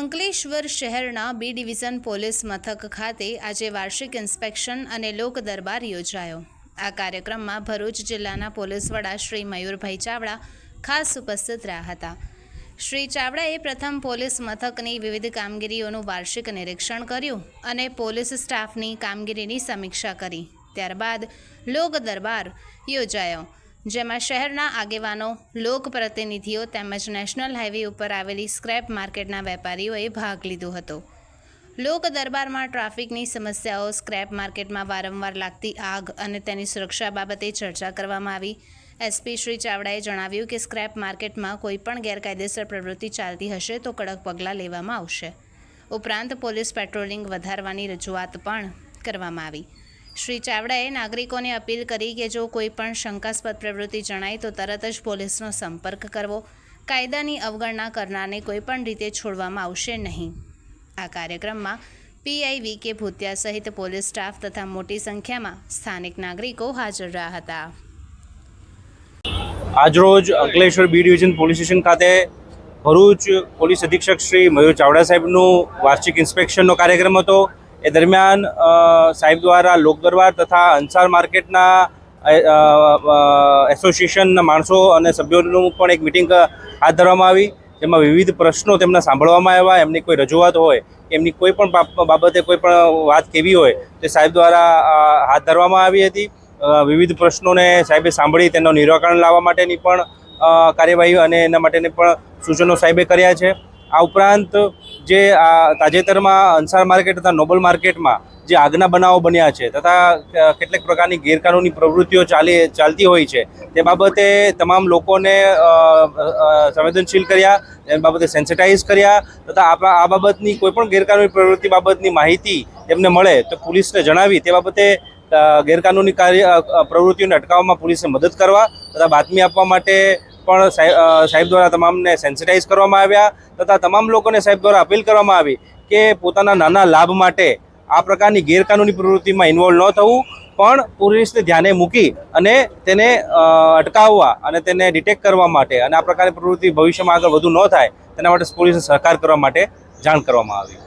અંકલેશ્વર શહેરના બી division police મથક ખાતે આજે વાર્ષિક ઇન્સ્પેક્શન અને લોક દરબાર યોજાયો. આ કાર્યક્રમમાં ભરૂચ જિલ્લાના પોલીસ વડા શ્રી મયુરભાઈ ચાવડા ખાસ ઉપસ્થિત રહ્યા હતા. શ્રી ચાવડાએ પ્રથમ પોલીસ મથકની વિવિધ કામગીરીઓનું વાર્ષિક નિરીક્ષણ કર્યું અને પોલીસ સ્ટાફની કામગીરીની સમીક્ષા કરી. ત્યારબાદ લોક દરબાર યોજાયો. જેમાં શહેરના આગેવાનો, લોક પ્રતિનિધિઓ તેમજ નેશનલ હાઈવે ઉપર આવેલી સ્ક્રેપ માર્કેટના વેપારીઓએ ભાગ લીધો હતો. લોક દરબારમાં ટ્રાફિકની સમસ્યાઓ સ્ક્રેપ માર્કેટમાં વારંવાર લાગતી આગ અને તેની સુરક્ષા બાબતે ચર્ચા કરવામાં આવી. એસપી શ્રી ચાવડાએ જણાવ્યું કે સ્ક્રેપ માર્કેટમાં કોઈપણ ગેરકાયદેસર પ્રવૃત્તિ ચાલતી હશે તો કડક પગલાં લેવામાં આવશે. ઉપરાંત પોલીસ પેટ્રોલિંગ વધારવાની રજૂઆત પણ કરવામાં આવી. શ્રી ચાવડાએ નાગરિકોને અપીલ કરી કે જો કોઈ પણ શંકાસ્પદ પ્રવૃત્તિ જણાય તો તરત જ પોલીસનો સંપર્ક કરવો. કાયદાની અવગણના કરનારને કોઈ પણ રીતે છોડવામાં આવશે નહીં. આ કાર્યક્રમમાં પીઆઈ વી કે ભૂતિયા સહિત પોલીસ સ્ટાફ તથા મોટી સંખ્યામાં સ્થાનિક નાગરિકો હાજર રહ્યા હતા. આજરોજ Ankleshwar B division police station ખાતે ભરૂચ પોલીસ અધિક્ષક શ્રી મયુર ચાવડા સાહેબનું વાર્ષિક ઇન્સ્પેક્શનનો કાર્યક્રમ હતો. એ દરમિયાન સાહેબ દ્વારા લોકદરબાર તથા અંસાર માર્કેટના એસોસિએશનના માણસો અને સભ્યોનું પણ એક મિટિંગ હાથ ધરવામાં આવી. જેમાં વિવિધ પ્રશ્નો તેમના સાંભળવામાં આવ્યા. એમની કોઈ રજૂઆત હોય, એમની કોઈ પણ બાબતે કોઈ પણ વાત કેવી હોય, તે સાહેબ દ્વારા હાથ ધરવામાં આવી હતી. વિવિધ પ્રશ્નોને સાહેબે સાંભળી, તેનું નિરાકરણ લાવવા માટેની પણ કાર્યવાહી અને એના માટેની પણ સૂચનો સાહેબે કર્યા છે. આ ઉપરાંત જે આ તાજેતરમાં અંસાર માર્કેટ તથા નોબલ માર્કેટમાં જે આગના બનાવો બન્યા છે તથા કેટલીક પ્રકારની ગેરકાનૂની પ્રવૃત્તિઓ ચાલી, ચાલતી હોય છે, તે બાબતે તમામ લોકોને સંવેદનશીલ કર્યા, એ બાબતે સેન્સિટાઇઝ કર્યા તથા આ બાબતની કોઈપણ ગેરકાનૂની પ્રવૃત્તિ બાબતની માહિતી તેમને મળે તો પોલીસને જણાવી તે બાબતે ગેરકાનૂની કાર્ય પ્રવૃત્તિઓને અટકાવવામાં પોલીસને મદદ કરવા તથા બાતમી આપવા માટે પણ સાહેબ દ્વારા તમામને સેન્સિટાઇઝ કરવામાં આવ્યા તથા તમામ લોકોને સાહેબ દ્વારા અપીલ કરવામાં આવી કે પોતાના નાના લાભ માટે આ પ્રકારની ગેરકાનૂની પ્રવૃત્તિમાં ઇન્વોલ્વ ન થવું, પણ પોલીસને ધ્યાને મૂકી અને તેને અટકાવવા અને તેને ડિટેક્ટ કરવા માટે અને આ પ્રકારની પ્રવૃત્તિ ભવિષ્યમાં આગળ વધુ ન થાય તેના માટે પોલીસને સહકાર કરવા માટે જાણ કરવામાં આવી.